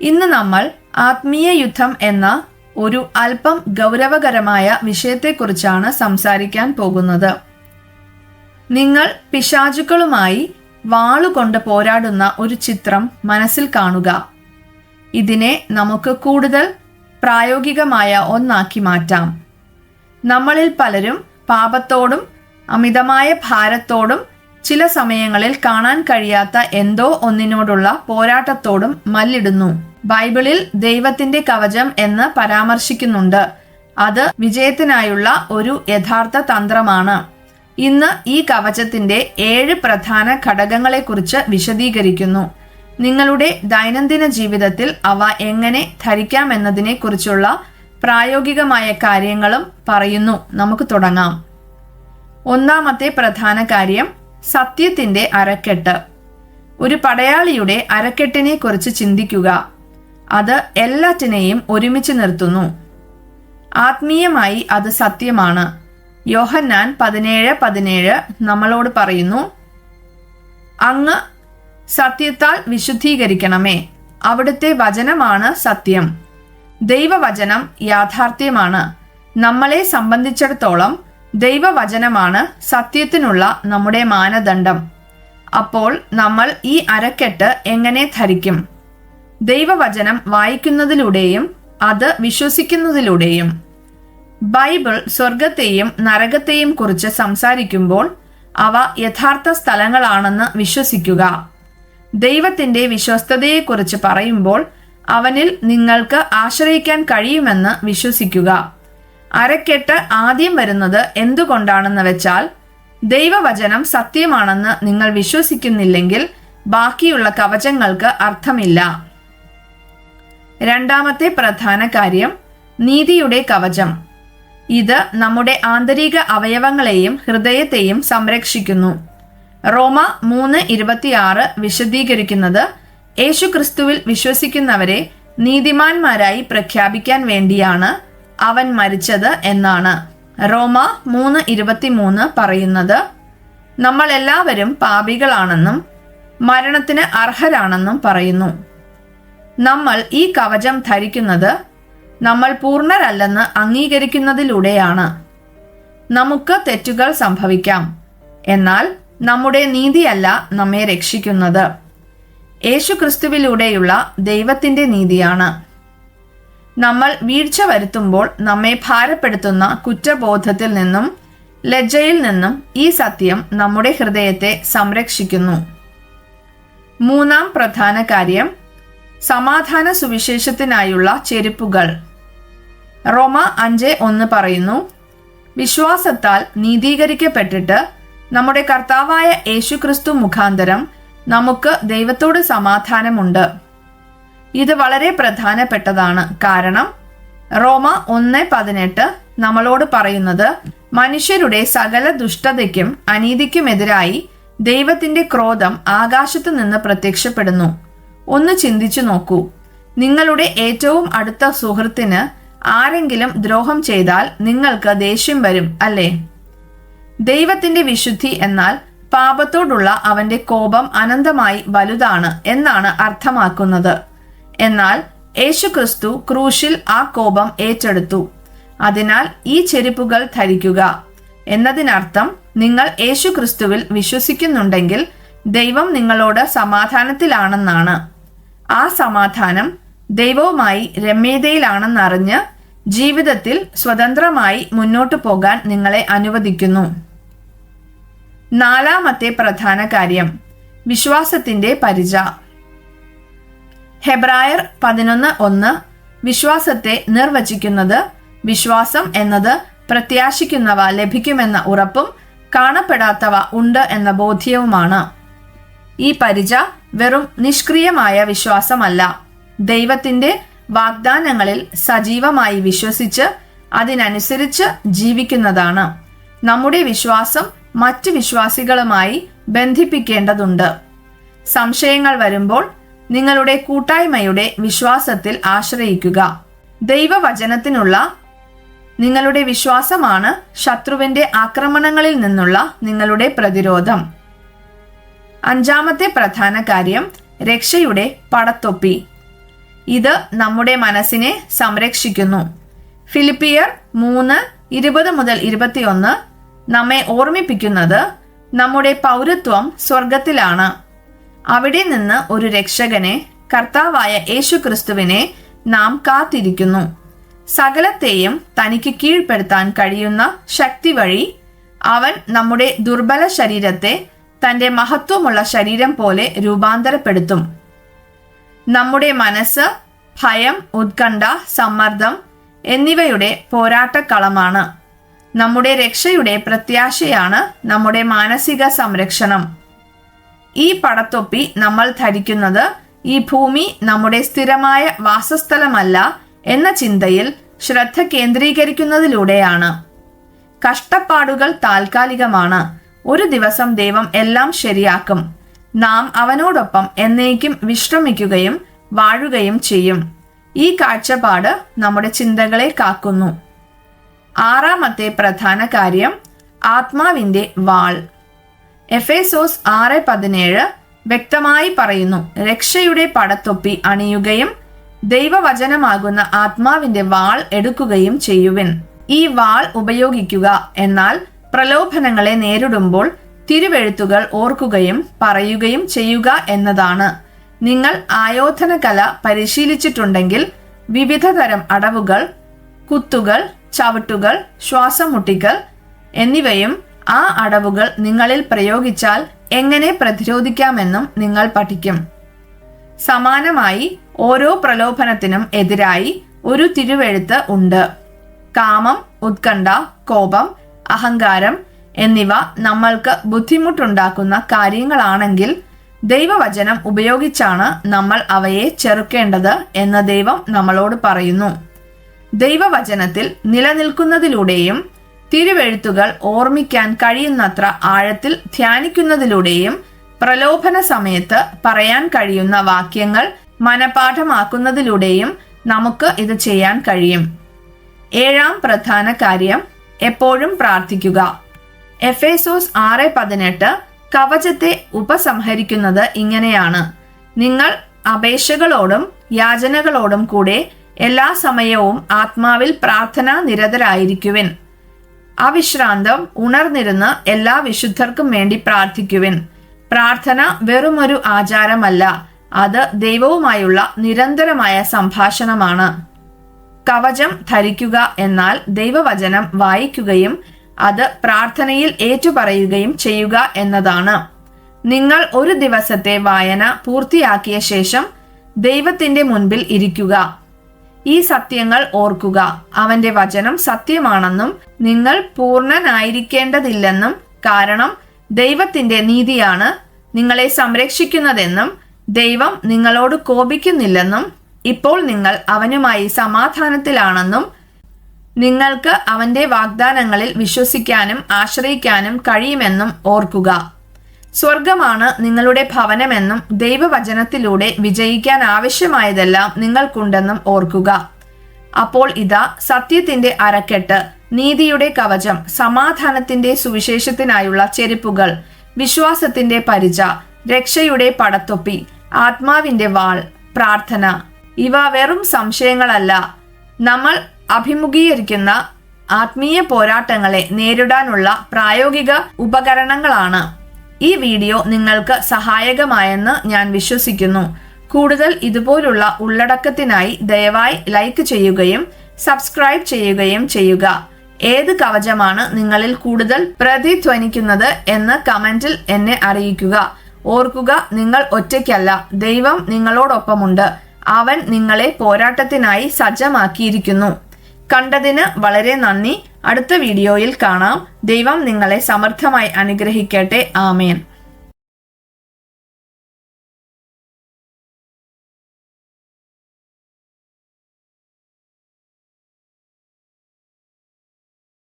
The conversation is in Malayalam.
ഇന്ന് നമ്മൾ ആത്മീയ യുദ്ധം എന്ന ഒരു അല്പം ഗൗരവകരമായ വിഷയത്തെക്കുറിച്ചാണ് സംസാരിക്കാൻ പോകുന്നത്. നിങ്ങൾ പിശാചുക്കളുമായി വാളുകൊണ്ട് പോരാടുന്ന ഒരു ചിത്രം മനസ്സിൽ കാണുക. ഇതിനെ നമുക്ക് കൂടുതൽ പ്രായോഗികമായ ഒന്നാക്കി മാറ്റാം. നമ്മളിൽ പലരും പാപത്തോടും അമിതമായ ഭാരത്തോടും ചില സമയങ്ങളിൽ കാണാൻ കഴിയാത്ത എന്തോ ഒന്നിനോടുള്ള പോരാട്ടത്തോടും മല്ലിടുന്നു. ബൈബിളിൽ ദൈവത്തിന്റെ കവചം എന്ന് പരാമർശിക്കുന്നുണ്ട്. അത് വിജയത്തിനായുള്ള ഒരു യഥാർത്ഥ തന്ത്രമാണ്. ഇന്ന് ഈ കവചത്തിന്റെ ഏഴ് പ്രധാന ഘടകങ്ങളെക്കുറിച്ച് വിശദീകരിക്കുന്നു. നിങ്ങളുടെ ദൈനംദിന ജീവിതത്തിൽ അവ എങ്ങനെ ധരിക്കാമെന്നതിനെ കുറിച്ചുള്ള പ്രായോഗികമായ കാര്യങ്ങളും പറയുന്നു. നമുക്ക് തുടങ്ങാം. ഒന്നാമത്തെ പ്രധാന കാര്യം സത്യത്തിന്റെ അരക്കെട്ട്. ഒരു പടയാളിയുടെ അരക്കെട്ടിനെ കുറിച്ച് ചിന്തിക്കുക. അത് എല്ലാറ്റിനെയും ഒരുമിച്ച് നിർത്തുന്നു. ആത്മീയമായി അത് സത്യമാണ്. യോഹന്നാൻ പതിനേഴ് പതിനേഴ് നമ്മളോട് പറയുന്നു അങ്ങ് സത്യത്താൽ വിശുദ്ധീകരിക്കണമേ. അവിടുത്തെ വചനമാണ് സത്യം. ദൈവവചനം യാഥാർത്ഥ്യമാണ്. നമ്മളെ സംബന്ധിച്ചിടത്തോളം ദൈവവചനമാണ് സത്യത്തിനുള്ള നമ്മുടെ മാനദണ്ഡം. അപ്പോൾ നമ്മൾ ഈ അരക്കെട്ട് എങ്ങനെ ധരിക്കും? ദൈവവചനം വായിക്കുന്നതിലൂടെയും അത് വിശ്വസിക്കുന്നതിലൂടെയും. ബൈബിൾ സ്വർഗത്തെയും നരകത്തെയും കുറിച്ച് സംസാരിക്കുമ്പോൾ അവ യഥാർത്ഥ സ്ഥലങ്ങളാണെന്ന് വിശ്വസിക്കുക. ദൈവത്തിന്റെ വിശ്വസ്തതയെക്കുറിച്ച് പറയുമ്പോൾ അവനിൽ നിങ്ങൾക്ക് ആശ്രയിക്കാൻ കഴിയുമെന്ന് വിശ്വസിക്കുക. അരക്കെട്ട് ആദ്യം വരുന്നത് എന്തുകൊണ്ടാണെന്ന് വെച്ചാൽ ദൈവവചനം സത്യമാണെന്ന് നിങ്ങൾ വിശ്വസിക്കുന്നില്ലെങ്കിൽ ബാക്കിയുള്ള കവചങ്ങൾക്ക് അർത്ഥമില്ല. രണ്ടാമത്തെ പ്രധാന കാര്യം നീതിയുടെ കവചം. ഇത് നമ്മുടെ ആന്തരിക അവയവങ്ങളെയും ഹൃദയത്തെയും സംരക്ഷിക്കുന്നു. റോമ മൂന്ന് ഇരുപത്തിയാറ് വിശദീകരിക്കുന്നത് യേശുക്രിസ്തുവിൽ വിശ്വസിക്കുന്നവരെ നീതിമാന്മാരായി പ്രഖ്യാപിക്കാൻ വേണ്ടിയാണ് അവൻ മരിച്ചത് എന്നാണ്. റോമ മൂന്ന് ഇരുപത്തിമൂന്ന് പറയുന്നത് നമ്മൾ എല്ലാവരും പാപികളാണെന്നും മരണത്തിന് അർഹരാണെന്നും പറയുന്നു. നമ്മൾ ഈ കവചം ധരിക്കുന്നത് നമ്മൾ പൂർണരല്ലെന്ന് അംഗീകരിക്കുന്നതിലൂടെയാണ്. നമുക്ക് തെറ്റുകൾ സംഭവിക്കാം. എന്നാൽ നമ്മുടെ നീതിയല്ല നമ്മെ രക്ഷിക്കുന്നത്. യേശുക്രിസ്തുവിലൂടെയുള്ള ദൈവത്തിന്റെ നീതിയാണ്. നമ്മൾ വീഴ്ച വരുത്തുമ്പോൾ നമ്മെ ഭാരപ്പെടുത്തുന്ന കുറ്റബോധത്തിൽ നിന്നും ലജ്ജയിൽ നിന്നും ഈ സത്യം നമ്മുടെ ഹൃദയത്തെ സംരക്ഷിക്കുന്നു. മൂന്നാം പ്രധാന കാര്യം സമാധാന സുവിശേഷത്തിനായുള്ള ചെരുപ്പുകൾ. റോമ അഞ്ച് ഒന്ന് പറയുന്നു വിശ്വാസത്താൽ നീതീകരിക്കപ്പെട്ടിട്ട് നമ്മുടെ കർത്താവായ യേശുക്രിസ്തു മുഖാന്തരം നമുക്ക് ദൈവത്തോട് സമാധാനമുണ്ട്. ഇത് വളരെ പ്രധാനപ്പെട്ടതാണ്. കാരണം റോമ ഒന്ന് പതിനെട്ട് നമ്മളോട് പറയുന്നത് മനുഷ്യരുടെ സകല ദുഷ്ടതയ്ക്കും അനീതിക്കുമെതിരായി ദൈവത്തിന്റെ ക്രോധം ആകാശത്തു നിന്ന് പ്രത്യക്ഷപ്പെടുന്നു. ഒന്ന് ചിന്തിച്ചു നോക്കൂ. നിങ്ങളുടെ ഏറ്റവും അടുത്ത സുഹൃത്തിന് ആരെങ്കിലും ദ്രോഹം ചെയ്താൽ നിങ്ങൾക്ക് ദേഷ്യം വരും അല്ലേ? ദൈവത്തിന്റെ വിശുദ്ധി എന്നാൽ പാപത്തോടുള്ള അവന്റെ കോപം അനന്തമായി വലുതാണ് എന്നാണ് അർത്ഥമാക്കുന്നത്. എന്നാൽ യേശുക്രിസ്തു ക്രൂശിൽ ആ കോപം ഏറ്റെടുത്തു. അതിനാൽ ഈ ചെരുപ്പുകൾ ധരിക്കുക. എന്നതിനർത്ഥം നിങ്ങൾ യേശുക്രിസ്തുവിൽ വിശ്വസിക്കുന്നുണ്ടെങ്കിൽ ദൈവം നിങ്ങളോട് സമാധാനത്തിലാണെന്നാണ്. ആ സമാധാനം ദൈവവുമായി രമ്യതയിലാണെന്നറിഞ്ഞ് ജീവിതത്തിൽ സ്വതന്ത്രമായി മുന്നോട്ടു പോകാൻ നിങ്ങളെ അനുവദിക്കുന്നു. നാലാമത്തെ പ്രധാന കാര്യം വിശ്വാസത്തിന്റെ പരിച. ഹെബ്രായർ പതിനൊന്ന് ഒന്ന് വിശ്വാസത്തെ നിർവചിക്കുന്നത് വിശ്വാസം എന്നത് പ്രത്യാശിക്കുന്നവ ലഭിക്കുമെന്ന ഉറപ്പും കാണപ്പെടാത്തവ ഉണ്ട് എന്ന ബോധ്യവുമാണ്. ഈ പരിച വെറും നിഷ്ക്രിയമായ വിശ്വാസമല്ല. ദൈവത്തിന്റെ വാഗ്ദാനങ്ങളിൽ സജീവമായി വിശ്വസിച്ച് അതിനനുസരിച്ച് ജീവിക്കുന്നതാണ്. നമ്മുടെ വിശ്വാസം മറ്റ് വിശ്വാസികളുമായി ബന്ധിപ്പിക്കേണ്ടതുണ്ട്. സംശയങ്ങൾ വരുമ്പോൾ നിങ്ങളുടെ കൂട്ടായ്മയുടെ വിശ്വാസത്തിൽ ആശ്രയിക്കുക. ദൈവവചനത്തിനുള്ള നിങ്ങളുടെ വിശ്വാസമാണ് ശത്രുവിന്റെ ആക്രമണങ്ങളിൽ നിന്നുള്ള നിങ്ങളുടെ പ്രതിരോധം. അഞ്ചാമത്തെ പ്രധാന കാര്യം രക്ഷയുടെ പടത്തൊപ്പി. ഇത് നമ്മുടെ മനസ്സിനെ സംരക്ഷിക്കുന്നു. ഫിലിപ്പിയർ മൂന്ന് ഇരുപത് മുതൽ ഇരുപത്തിയൊന്ന് നമ്മെ ഓർമ്മിപ്പിക്കുന്നത് നമ്മുടെ പൗരത്വം സ്വർഗത്തിലാണ് അവിടെ നിന്ന് ഒരു രക്ഷകനെ കർത്താവായ യേശുക്രിസ്തുവിനെ നാം കാത്തിരിക്കുന്നു. സകലത്തെയും തനിക്ക് കീഴ്പ്പെടുത്താൻ കഴിയുന്ന ശക്തി വഴി അവൻ നമ്മുടെ ദുർബല ശരീരത്തെ തന്റെ മഹത്വമുള്ള ശരീരം പോലെ രൂപാന്തരപ്പെടുത്തും. നമ്മുടെ മനസ്സ് ഭയം ഉത്കണ്ഠ സമ്മർദ്ദം എന്നിവയുടെ പോരാട്ടക്കളമാണ്. നമ്മുടെ രക്ഷയുടെ പ്രത്യാശയാണ് നമ്മുടെ മാനസിക സംരക്ഷണം. ഈ പടത്തൊപ്പി നമ്മൾ ധരിക്കുന്നത് ഈ ഭൂമി നമ്മുടെ സ്ഥിരമായ വാസസ്ഥലമല്ല എന്ന ചിന്തയിൽ ശ്രദ്ധ കേന്ദ്രീകരിക്കുന്നതിലൂടെയാണ്. കഷ്ടപ്പാടുകൾ താൽക്കാലികമാണ്. ഒരു ദിവസം ദൈവം എല്ലാം ശരിയാക്കും. നാം അവനോടൊപ്പം എന്നേക്കും വിശ്രമിക്കുകയും വാഴുകയും ചെയ്യും. ഈ കാഴ്ചപ്പാട് നമ്മുടെ ചിന്തകളെ കാക്കുന്നു. ആറാമത്തെ പ്രധാന കാര്യം ആത്മാവിന്റെ വാൾ. എഫേസോസ് ആറ് പതിനേഴ് വ്യക്തമായി പറയുന്നു രക്ഷയുടെ പടത്തൊപ്പി അണിയുകയും ദൈവവചനമാകുന്ന ആത്മാവിന്റെ വാൾ എടുക്കുകയും ചെയ്യുവിൻ. ഈ വാൾ ഉപയോഗിക്കുക എന്നാൽ പ്രലോഭനങ്ങളെ നേരിടുമ്പോൾ തിരുവെഴുത്തുകൾ ഓർക്കുകയും പറയുകയും ചെയ്യുക എന്നതാണ്. നിങ്ങൾ ആയോധന കല പരിശീലിച്ചിട്ടുണ്ടെങ്കിൽ വിവിധ തരം അടവുകൾ കുത്തുകൾ ചവിട്ടുകൾ ശ്വാസം എന്നിവയും ആ അടവുകൾ നിങ്ങളിൽ പ്രയോഗിച്ചാൽ എങ്ങനെ പ്രതിരോധിക്കാമെന്നും നിങ്ങൾ പഠിക്കും. സമാനമായി ഓരോ പ്രലോഭനത്തിനും എതിരായി ഒരു തിരുവെഴുത്ത് ഉണ്ട്. കാമം ഉത്കണ്ഠ കോപം അഹങ്കാരം എന്നിവ നമ്മൾക്ക് ബുദ്ധിമുട്ടുണ്ടാക്കുന്ന കാര്യങ്ങളാണെങ്കിൽ ദൈവവചനം ഉപയോഗിച്ചാണ് നമ്മൾ അവയെ ചെറുക്കേണ്ടത് എന്ന് ദൈവം നമ്മളോട് പറയുന്നു. ദൈവവചനത്തിൽ നിലനിൽക്കുന്നതിലൂടെയും തിരുവെഴുത്തുകൾ ഓർമ്മിക്കാൻ കഴിയുന്നത്ര ആഴത്തിൽ ധ്യാനിക്കുന്നതിലൂടെയും പ്രലോഭന സമയത്ത് പറയാൻ കഴിയുന്ന വാക്യങ്ങൾ മനപാഠമാക്കുന്നതിലൂടെയും നമുക്ക് ഇത് ചെയ്യാൻ കഴിയും. ഏഴാം പ്രധാന കാര്യം എപ്പോഴും പ്രാർത്ഥിക്കുക. എഫേസോസ് ആറ് പതിനെട്ട് കവചത്തെ ഉപസംഹരിക്കുന്നത് ഇങ്ങനെയാണ്. നിങ്ങൾ അപേക്ഷകളോടും യാചനകളോടും കൂടെ എല്ലാ സമയവും ആത്മാവിൽ പ്രാർത്ഥന നിരതരായിരിക്കുവിൻ. അവിശ്രാന്തം ഉണർന്നിരുന്ന് എല്ലാ വിശുദ്ധർക്കും വേണ്ടി പ്രാർത്ഥിക്കുവിൻ. പ്രാർത്ഥന വെറുമൊരു ആചാരമല്ല അത് ദൈവവുമായുള്ള നിരന്തരമായ സംഭാഷണമാണ്. കവചം ധരിക്കുക എന്നാൽ ദൈവവചനം വായിക്കുകയും അത് പ്രാർത്ഥനയിൽ ഏറ്റുപറയുകയും ചെയ്യുക എന്നതാണ്. നിങ്ങൾ ഒരു ദിവസത്തെ വായന പൂർത്തിയാക്കിയ ശേഷം ദൈവത്തിന്റെ മുൻപിൽ ഇരിക്കുക. ഈ സത്യങ്ങൾ ഓർക്കുക. അവന്റെ വചനം സത്യമാണെന്നും നിങ്ങൾ പൂർണനായിരിക്കേണ്ടതില്ലെന്നും കാരണം ദൈവത്തിന്റെ നീതിയാണ് നിങ്ങളെ സംരക്ഷിക്കുന്നതെന്നും ദൈവം നിങ്ങളോട് കോപിക്കുന്നില്ലെന്നും ഇപ്പോൾ നിങ്ങൾ അവനുമായി സമാധാനത്തിലാണെന്നും നിങ്ങൾക്ക് അവന്റെ വാഗ്ദാനങ്ങളിൽ വിശ്വസിക്കാനും ആശ്രയിക്കാനും കഴിയുമെന്നും ഓർക്കുക. സ്വർഗമാണ് നിങ്ങളുടെ ഭവനമെന്നും ദൈവവചനത്തിലൂടെ വിജയിക്കാൻ ആവശ്യമായതെല്ലാം നിങ്ങൾക്കുണ്ടെന്നും ഓർക്കുക. അപ്പോൾ ഇതാ സത്യത്തിന്റെ അരക്കെട്ട് നീതിയുടെ കവചം സമാധാനത്തിന്റെ സുവിശേഷത്തിനായുള്ള ചെരുപ്പുകൾ വിശ്വാസത്തിന്റെ പരിച രക്ഷയുടെ പടത്തൊപ്പി ആത്മാവിന്റെ വാൾ പ്രാർത്ഥന. ഇവ വെറും സംശയങ്ങളല്ല. നമ്മൾ അഭിമുഖീകരിക്കുന്ന ആത്മീയ പോരാട്ടങ്ങളെ നേരിടാനുള്ള പ്രായോഗിക ഉപകരണങ്ങളാണ്. ഈ വീഡിയോ നിങ്ങൾക്ക് സഹായകമായെന്ന് ഞാൻ വിശ്വസിക്കുന്നു. കൂടുതൽ ഇതുപോലുള്ള ഉള്ളടക്കത്തിനായി ദയവായി ലൈക്ക് ചെയ്യുകയും സബ്സ്ക്രൈബ് ചെയ്യുകയും ചെയ്യുക. ഏത് കവചമാണ് നിങ്ങളിൽ കൂടുതൽ പ്രതിധ്വനിക്കുന്നത് എന്ന് കമന്റിൽ എന്നെ അറിയിക്കുക. ഓർക്കുക നിങ്ങൾ ഒറ്റയ്ക്കല്ല. ദൈവം നിങ്ങളോടൊപ്പമുണ്ട്. അവൻ നിങ്ങളെ പോരാട്ടത്തിനായി സജ്ജമാക്കിയിരിക്കുന്നു. കണ്ടതിന് വളരെ നന്ദി. അടുത്ത വീഡിയോയിൽ കാണാം. ദൈവം നിങ്ങളെ സമർത്ഥമായി അനുഗ്രഹിക്കട്ടെ. ആമേൻ.